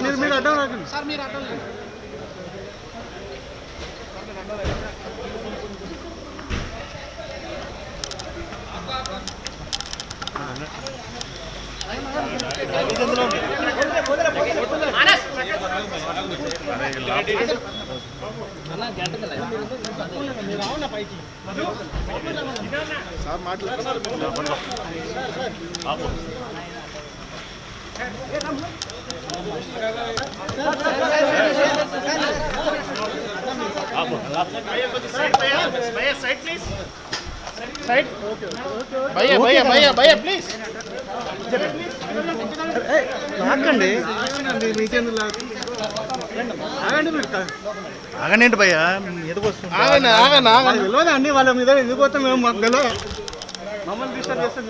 మీరు మీరు అడ్డం రాకండి సార్ మీరు అడ్డం లేదు సార్ మాట్లాడుతున్నారు ప్లీజ్ లాక్కండి మీకెందుకు లాక్ ఆగండి భయ్యా? తెలియదు అన్ని వాళ్ళ మీద ఎందుకు పోతాం మేము? మాకు తెలియదు మమ్మల్ని డిస్టర్బ్ చేస్తాం